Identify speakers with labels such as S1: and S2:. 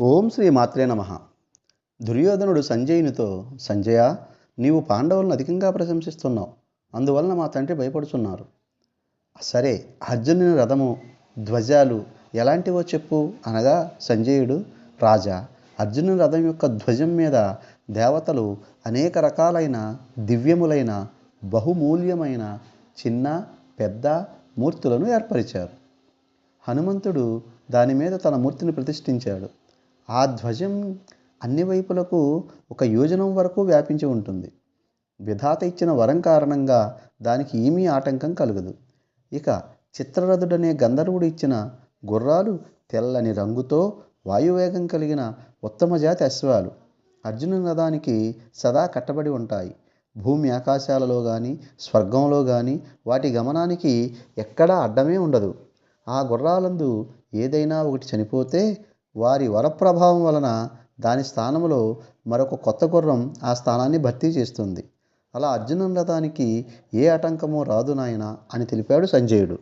S1: ఓం శ్రీ మాత్రే నమ. దుర్యోధనుడు సంజయునితో సంజయ నీవు పాండవులను అధికంగా ప్రశంసిస్తున్నావు. అందువలన మా తండ్రి భయపడుతున్నారు సరే అర్జునుని రథము ధ్వజాలు ఎలాంటివో చెప్పు అనగా సంజయుడు రాజా అర్జునుని రథం యొక్క ధ్వజం మీద దేవతలు అనేక రకాలైన దివ్యములైన బహుమూల్యమైన చిన్న పెద్ద మూర్తులను ఏర్పరిచారు. హనుమంతుడు దాని మీద తన మూర్తిని ప్రతిష్ఠించాడు. ఆ ధ్వజం అన్ని వైపులకు ఒక యోజనం వరకు వ్యాపించి ఉంటుంది. విధాత ఇచ్చిన వరం కారణంగా దానికి ఏమీ ఆటంకం కలగదు. ఇక చిత్రరథుడనే గంధర్వుడు ఇచ్చిన గుర్రాలు తెల్లని రంగుతో వాయువేగం కలిగిన ఉత్తమ జాతి అశ్వాలు. అర్జునుని రథానికి సదా కట్టబడి ఉంటాయి. భూమి ఆకాశాలలో కానీ స్వర్గంలో కానీ వాటి గమనానికి ఎక్కడా అడ్డమే ఉండదు. ఆ గుర్రాలందు ఏదైనా ఒకటి చనిపోతే వారి వరప్రభావం వలన దాని స్థానంలో మరొక కొత్త గుర్రం ఆ స్థానాన్ని భర్తీ చేస్తుంది. అలా అర్జునుని రథానికి ఏ ఆటంకమూ రాదు నాయన అని తెలిపాడు సంజయుడు.